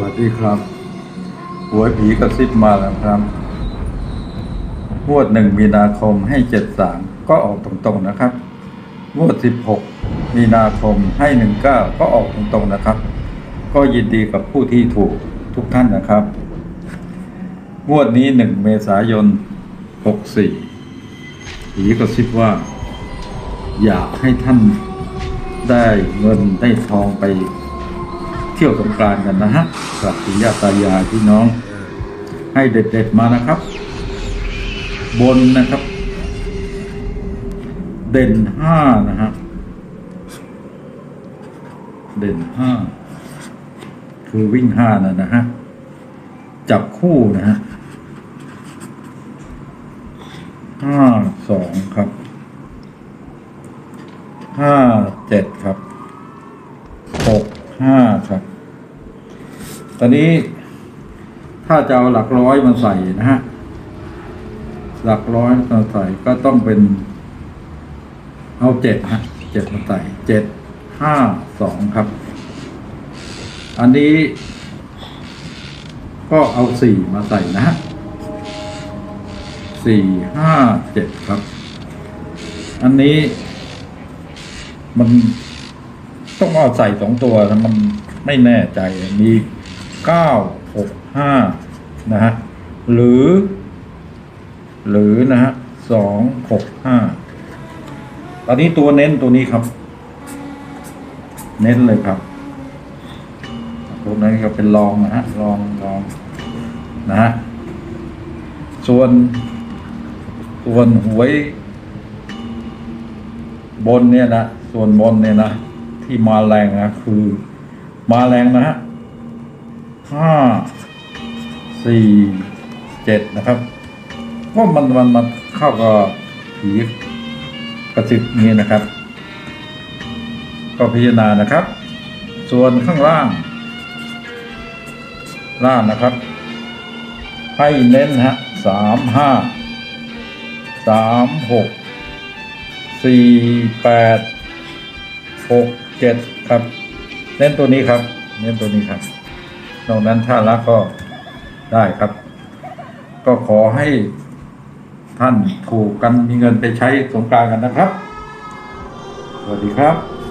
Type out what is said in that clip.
วัสดีครับหวยผีกระซิบมาแล้วครับงวดหนึ่งมีนาคมให้เจ็ดสามก็ออกตรงๆนะครับงวดสิบหกมีนาคมให้หนึ่งเก้าก็ออกตรงๆนะครับ ก็ยินดีกับผู้ที่ถูกทุกท่านนะครับงวดนี้หนึ่งเมษายนหกสี่ผีกระซิบว่า อยากให้ท่านได้เงินได้ทองไป ที่ยวสงกรานกันนะฮะกับปู่ย่าตายายพี่น้อง ให้เด็ดๆมานะครับ บนนะครับ เด่นห้านะฮะเด่นห้าคือวิ่งห้านะนะฮะจับคู่นะฮะห้าสองครับห้าเจ็ดครับหกห้าครับ อนนี้ถ้าจะเอาหลักร้อยมาใส่นะฮะ หลักร้อยมาใส่ก็ต้องเป็น เอาเจ็ดฮะเจ็ดมาใส่เจ็ดห้าสองครับ อันนี้ก็เอาสี่มาใส่นะฮะสี่ห้าเจ็ดครับ อันนี้มันต้องเอาใส่สองตัวนะมันไม่แน่ใจมี เก้าหกห้านะฮะ หรือ หรือนะฮะสองหกห้าตอนนี้ตัวเน้นตัวนี้ครับ เน้นเลยครับ ตัวนั้นก็เป็นรองนะฮะรองรองนะฮะ ส่วน ส่วนหวยบนเนี่ยนะ ส่วนบนเนี่ยนะ ที่มาแรงนะ คือมาแรงนะฮะ ห้าสี่เจ็ดนะครับก็มันมันมันเข้ากับผีกระสิบนี้นะครับ ก็พิจารณานะครับ ส่วนข้างล่าง ล่างนะครับ ให้เน้นฮะสามห้าสามหกสี่แปดหกเจ็ดครับ เน้นตัวนี้ครับ เน้นตัวนี้ครับ นอกนั้นถ้ารักก็ได้ครับ ก็ขอให้ท่านถูกกันมีเงินไปใช้สงการกันนะครับ สวัสดีครับ